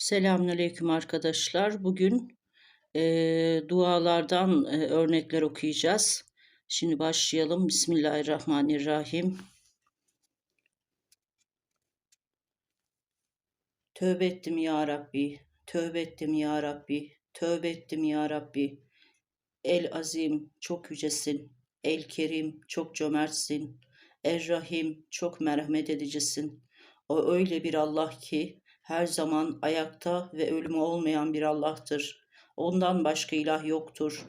Selamünaleyküm arkadaşlar. Bugün eee, dualardan eee, örnekler okuyacağız. Şimdi başlayalım. Bismillahirrahmanirrahim. Tövbe ettim ya Rabbi. Tövbe ettim ya Rabbi. Tövbe ettim ya Rabbi. El azim çok yücesin. El kerim çok cömertsin. Er rahim çok merhamet edicisin. O öyle bir Allah ki her zaman ayakta ve ölümü olmayan bir Allah'tır. Ondan başka ilah yoktur.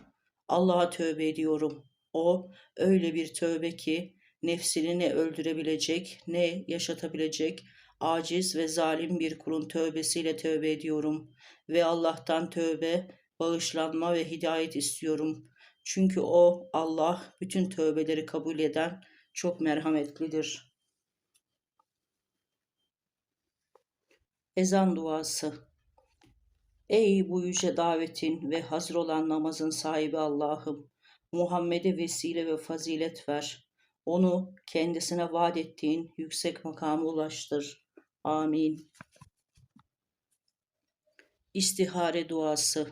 Allah'a tövbe ediyorum. O öyle bir tövbe ki nefsini ne öldürebilecek ne yaşatabilecek aciz ve zalim bir kulun tövbesiyle tövbe ediyorum ve Allah'tan tövbe, bağışlanma ve hidayet istiyorum. Çünkü o Allah bütün tövbeleri kabul eden çok merhametlidir. Ezan duası Ey bu yüce davetin ve hazır olan namazın sahibi Allah'ım! Muhammed'e vesile ve fazilet ver. Onu kendisine vaat ettiğin yüksek makama ulaştır. Amin. İstihare duası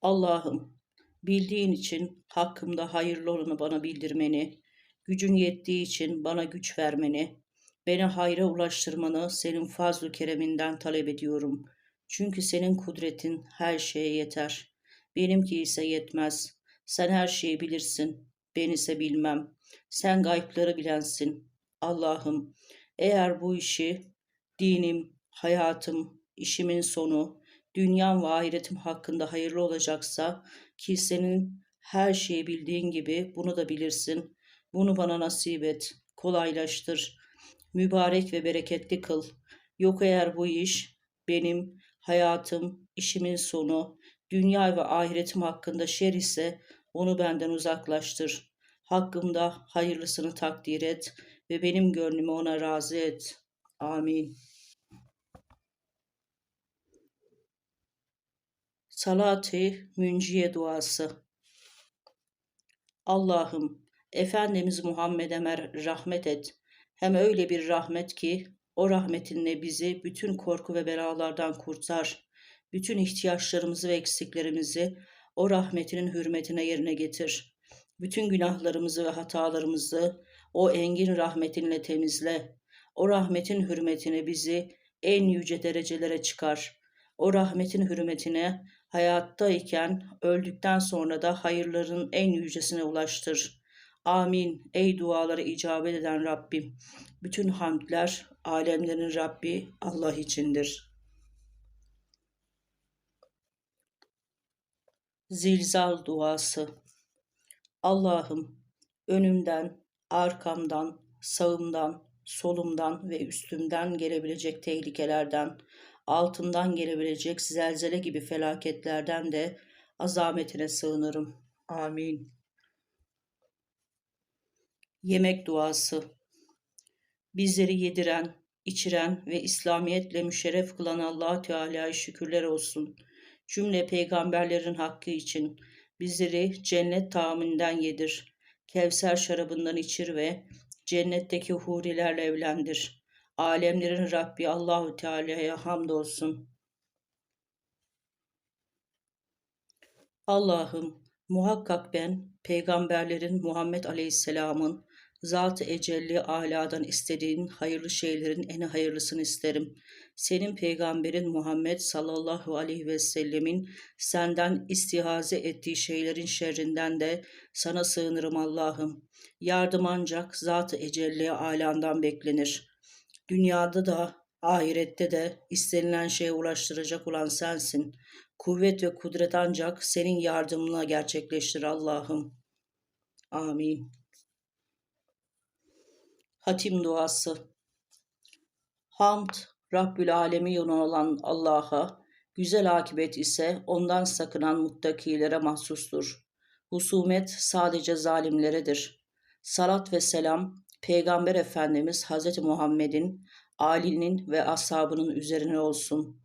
Allah'ım, bildiğin için hakkımda hayırlı olanı bana bildirmeni, gücün yettiği için bana güç vermeni, beni hayra ulaştırmanı senin fazl-ı kereminden talep ediyorum. Çünkü senin kudretin her şeye yeter. Benimki ise yetmez. Sen her şeyi bilirsin, ben ise bilmem. Sen gaypları bilensin. Allah'ım, eğer bu işi dinim, hayatım, işimin sonu, dünyam ve ahiretim hakkında hayırlı olacaksa ki senin her şeyi bildiğin gibi bunu da bilirsin. Bunu bana nasip et, kolaylaştır, mübarek ve bereketli kıl. Yok eğer bu iş benim hayatım, işimin sonu, dünya ve ahiretim hakkında şer ise onu benden uzaklaştır. Hakkımda hayırlısını takdir et ve benim gönlümü ona razı et. Amin. Salat-ı Münciye duası Allah'ım Efendimiz Muhammed'e rahmet et. Hem öyle bir rahmet ki o rahmetinle bizi bütün korku ve belalardan kurtar. Bütün ihtiyaçlarımızı ve eksiklerimizi o rahmetinin hürmetine yerine getir. Bütün günahlarımızı ve hatalarımızı o engin rahmetinle temizle. O rahmetin hürmetine bizi en yüce derecelere çıkar. O rahmetin hürmetine hayattayken öldükten sonra da hayırların en yücesine ulaştır. Amin. Ey duaları icabet eden Rabbim. Bütün hamdler alemlerin Rabbi Allah içindir. Zilzal duası Allah'ım önümden, arkamdan, sağımdan, solumdan ve üstümden gelebilecek tehlikelerden, altından gelebilecek zelzele gibi felaketlerden de azametine sığınırım. Amin. Yemek duası Bizleri yediren, içiren ve İslamiyetle müşerref kılan allah Teala'ya şükürler olsun. Cümle peygamberlerin hakkı için bizleri cennet taaminden yedir. Kevser şarabından içir ve cennetteki hurilerle evlendir.'' Alemlerin Rabbi Allahu Teala'ya hamdolsun. Allah'ım muhakkak ben peygamberlerin Muhammed Aleyhisselam'ın zat-ı ecelli aladan istediğin hayırlı şeylerin en hayırlısını isterim. Senin peygamberin Muhammed sallallahu aleyhi ve sellemin senden istihaze ettiği şeylerin şerrinden de sana sığınırım Allah'ım. Yardım ancak zat-ı ecelli alandan beklenir.'' Dünyada da ahirette de istenilen şeye ulaştıracak olan sensin. Kuvvet ve kudret ancak senin yardımına gerçekleştir Allah'ım. Amin. Hatim duası Hamd, Rabbül Alemi olan Allah'a, güzel akibet ise ondan sakınan muttakilere mahsustur. Husumet sadece zalimleredir. Salat ve selam Peygamber Efendimiz Hz. Muhammed'in, Ali'nin ve ashabının üzerine olsun.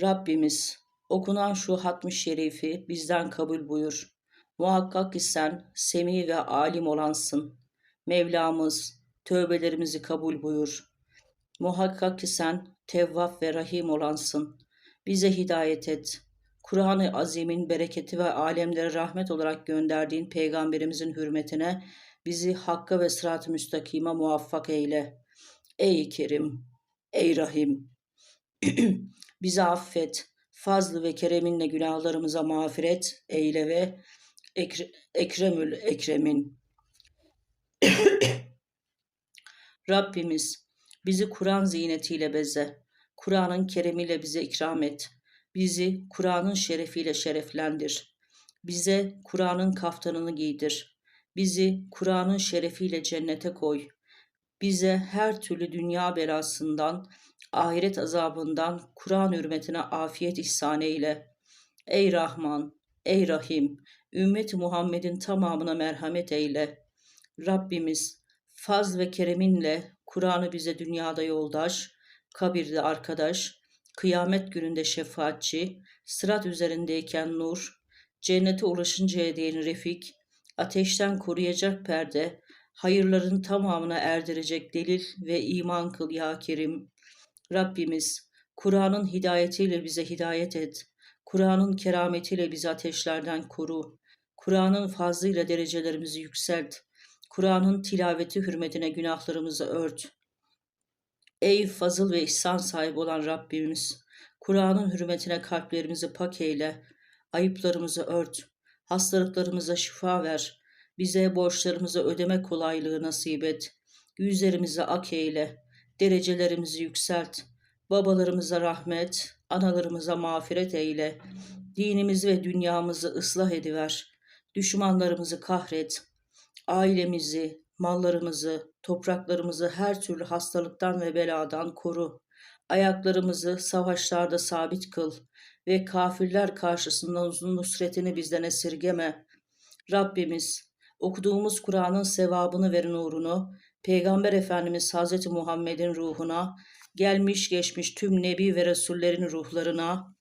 Rabbimiz, okunan şu hatmi şerifi bizden kabul buyur. Muhakkak ki sen semi ve alim olansın. Mevlamız, tövbelerimizi kabul buyur. Muhakkak ki sen Tevvap ve Rahim olansın. Bize hidayet et. Kur'an-ı Azim'in bereketi ve alemlere rahmet olarak gönderdiğin peygamberimizin hürmetine bizi hakka ve sırat-ı müstakime muvaffak eyle. Ey Kerim, ey Rahim, bizi affet, fazlı ve kereminle günahlarımıza mağfiret eyle ve ekre, Ekremül Ekremin. Rabbimiz bizi Kur'an ziynetiyle beze, Kur'an'ın keremiyle bize ikram et. Bizi Kur'an'ın şerefiyle şereflendir. Bize Kur'an'ın kaftanını giydir. Bizi Kur'an'ın şerefiyle cennete koy. Bize her türlü dünya belasından, ahiret azabından Kur'an hürmetine afiyet ihsan eyle. Ey Rahman, ey Rahim, ümmet Muhammed'in tamamına merhamet eyle. Rabbimiz faz ve kereminle Kur'an'ı bize dünyada yoldaş, kabirde arkadaş, kıyamet gününde şefaatçi, sırat üzerindeyken nur, cennete ulaşıncaya değin refik, ateşten koruyacak perde, hayırların tamamına erdirecek delil ve iman kıl ya Kerim. Rabbimiz, Kur'an'ın hidayetiyle bize hidayet et. Kur'an'ın kerametiyle bizi ateşlerden koru. Kur'an'ın fazlıyla derecelerimizi yükselt. Kur'an'ın tilaveti hürmetine günahlarımızı ört. Ey fazıl ve ihsan sahibi olan Rabbimiz, Kur'an'ın hürmetine kalplerimizi pak eyle, ayıplarımızı ört, hastalıklarımıza şifa ver, bize borçlarımızı ödeme kolaylığı nasip et, yüzlerimizi ak eyle, derecelerimizi yükselt, babalarımıza rahmet, analarımıza mağfiret eyle, dinimizi ve dünyamızı ıslah ediver, düşmanlarımızı kahret, ailemizi, mallarımızı, topraklarımızı her türlü hastalıktan ve beladan koru. Ayaklarımızı savaşlarda sabit kıl ve kafirler karşısında uzun nusretini bizden esirgeme. Rabbimiz, okuduğumuz Kur'an'ın sevabını ve nurunu, Peygamber Efendimiz Hz. Muhammed'in ruhuna, gelmiş geçmiş tüm nebi ve resullerin ruhlarına,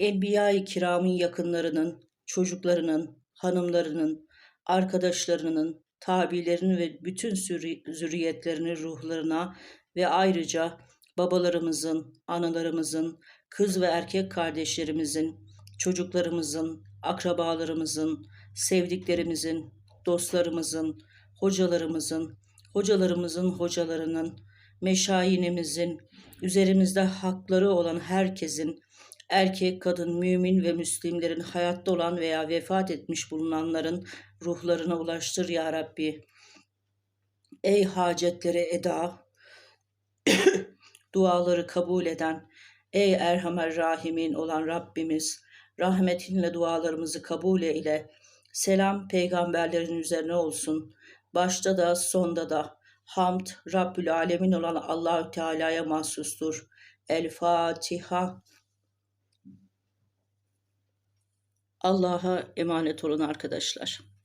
Enbiya-i kiramın yakınlarının, çocuklarının, hanımlarının, arkadaşlarının, tabilerinin ve bütün zürriyetlerinin ruhlarına ve ayrıca babalarımızın, analarımızın, kız ve erkek kardeşlerimizin, çocuklarımızın, akrabalarımızın, sevdiklerimizin, dostlarımızın, hocalarımızın, hocalarımızın hocalarının, meşayinimizin, üzerimizde hakları olan herkesin erkek, kadın, mümin ve müslimlerin hayatta olan veya vefat etmiş bulunanların ruhlarına ulaştır ya Rabbi. Ey hacetleri eda, duaları kabul eden, ey Erhamer Rahimin olan Rabbimiz, rahmetinle dualarımızı kabul eyle. Selam peygamberlerin üzerine olsun. Başta da sonda da hamd Rabbül Alemin olan Allahü Teala'ya mahsustur. El Fatiha. Allah'a emanet olun arkadaşlar.